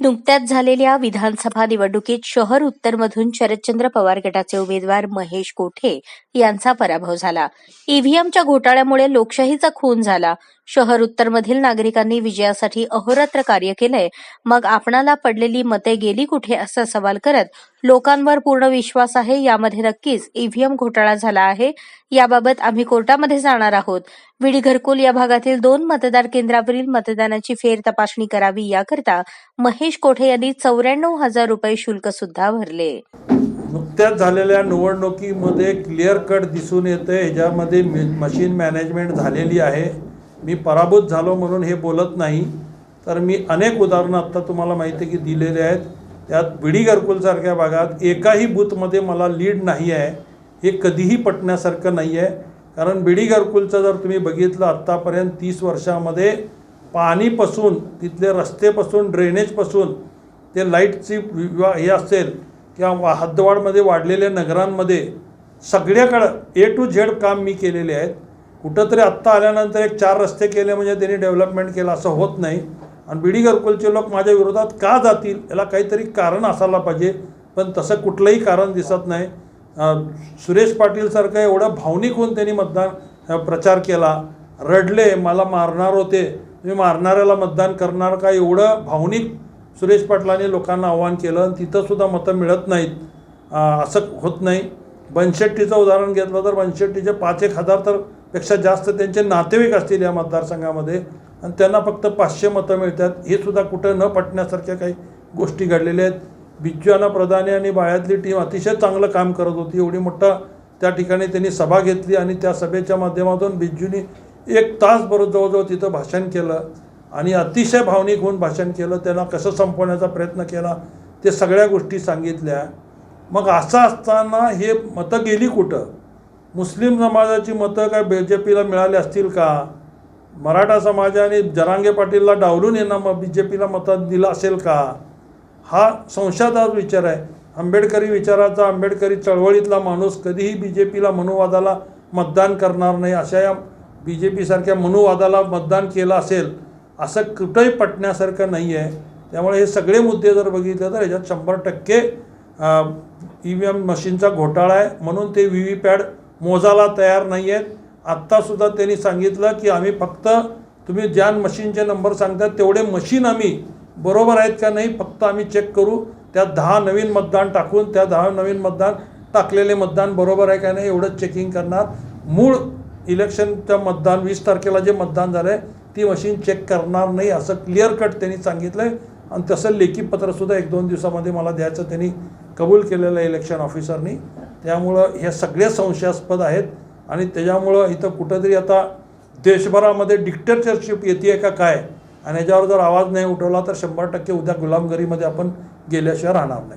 नुकत्याच झालेल्या विधानसभा निवडणुकीत शहर उत्तरमधून शरदचंद्र पवार गटाचे उमेदवार महेश कोठे यांचा पराभव झाला. ईव्हीएमच्या घोटाळ्यामुळे लोकशाहीचा खून झाला. शहर उत्तरमधील नागरिकांनी विजयासाठी अहोरात्र कार्य केलंय. मग आपणाला पडलेली मते गेली कुठे असा सवाल करत लोकांवर पूर्ण विश्वास आहे यामध्ये नक्कीच ईव्हीएम घोटाळा झाला आहे. याबाबत आम्ही कोर्टामध्ये जाणार आहोत. विडी घरकुल या भागातील दोन मतदार केंद्रावरील मतदानाची फेर तपासणी करावी याकरता महेश कोठे यांनी चौऱ्याण्णव हजार रुपये शुल्क सुद्धा भरले. नुकत्याच झालेल्या निवडणुकीमध्ये क्लिअर कट दिसून येते ह्याच्यामध्ये मशीन मॅनेजमेंट झालेली आहे. मी पराभूत झालो म्हणून हे बोलत नाही. तर मी अनेक उदाहरणं आत्ता तुम्हाला माहिती आहे की दिलेले आहेत. त्यात बिडी घरकुलसारख्या भागात एकाही बूथमध्ये मला लीड नाही आहे हे कधीही पटण्यासारखं नाही आहे. कारण बिडी घरकुलचं जर तुम्ही बघितलं आत्तापर्यंत तीस वर्षामध्ये पाणीपासून तिथले रस्तेपासून ड्रेनेजपासून ते लाईटची विवा हे असेल किंवा हद्दवाडमध्ये वाढलेल्या नगरांमध्ये सगळ्याकडं ए टू झेड काम मी केलेले आहेत. कुठंतरी आत्ता आल्यानंतर एक चार रस्ते केले म्हणजे त्यांनी डेव्हलपमेंट केलं असं होत नाही. आणि बिडी घरकुलचे लोक माझ्या विरोधात का जातील याला काहीतरी कारण असायला पाहिजे. पण तसं कुठलंही कारण दिसत नाही. सुरेश पाटीलसारखं एवढं भावनिक होऊन त्यांनी मतदान प्रचार केला. रडले मला मारणार होते. मी मारणाऱ्याला मतदान करणार का? एवढं भावनिक सुरेश पाटलांनी लोकांना आव्हान केलं आणि तिथंसुद्धा मतं मिळत नाहीत. असं होत नाही. बनशेट्टीचं उदाहरण घेतलं तर बनशेट्टीचे पाच एक हजार तर पेक्षा जास्त त्यांचे नातेवाईक असतील या मतदारसंघामध्ये. आणि त्यांना फक्त पाचशे मतं मिळतात. हे सुद्धा कुठं न पटण्यासारख्या काही गोष्टी घडलेल्या आहेत. बिज्जू प्रधाने आणि बाळ्यातली टीम अतिशय चांगलं काम करत होती. एवढी मोठा त्या ठिकाणी त्यांनी सभा घेतली आणि त्या सभेच्या माध्यमातून बिज्जूनी एक तास जवळजवळ तिथं भाषण केलं. आणि अतिशय भावनिक होऊन भाषण केलं. त्यांना कसं संपवण्याचा प्रयत्न केला ते सगळ्या गोष्टी सांगितल्या. मग असं असताना हे मतं गेली कुठं? मुस्लिम समाजाची मतं काय बी जे पीला मिळाली असतील का? मराठा समाजाने जरांगे पाटीलला डावलून येणं मग बी जे पीला मतं दिलं असेल का? हा संशयादार विचार आहे. आंबेडकरी विचाराचा आंबेडकरी चळवळीतला माणूस कधीही बी जे पीला मनुवादाला मतदान करणार नाही अशा या बी जे पीसारख्या मनुवादाला मतदान केलं असेल असं कुठंही पटण्यासारखं नाही आहे. त्यामुळे हे सगळे मुद्दे जर बघितले तर ह्याच्यात शंभर टक्के ई व्ही एम मशीनचा घोटाळा आहे. म्हणून ते व्ही व्ही पॅड मोजायला तयार नाही आहेत आत्तासुद्धा त्यांनी सांगितलं की आम्ही फक्त तुम्ही ज्या मशीनचे नंबर सांगतात तेवढे मशीन आम्ही बरोबर आहेत का नाही फक्त आम्ही चेक करू. त्या दहा नवीन मतदान टाकून त्या दहा नवीन मतदान टाकलेले मतदान बरोबर आहे का नाही एवढंच चेकिंग करणार. मूळ इलेक्शनच्या मतदान वीस तारखेला जे मतदान झालं आहे ती मशीन चेक करणार नाही असं क्लिअर कट त्यांनी सांगितलं आहे आणि तसं लेखी पत्रसुद्धा एक दोन दिवसामध्ये मला द्यायचं त्यांनी कबूल केलेलं आहे इलेक्शन ऑफिसरनी त्यामुळं ह्या सगळे संशयास्पद आहेत. आणि त्याच्यामुळं इथं कुठंतरी आता देशभरामध्ये डिक्टेटरशिप येते आहे का काय? आणि याच्यावर जर आवाज नाही उठवला तर शंभर टक्के उद्या गुलामगिरीमध्ये आपण गेल्याशिवाय राहणार नाही.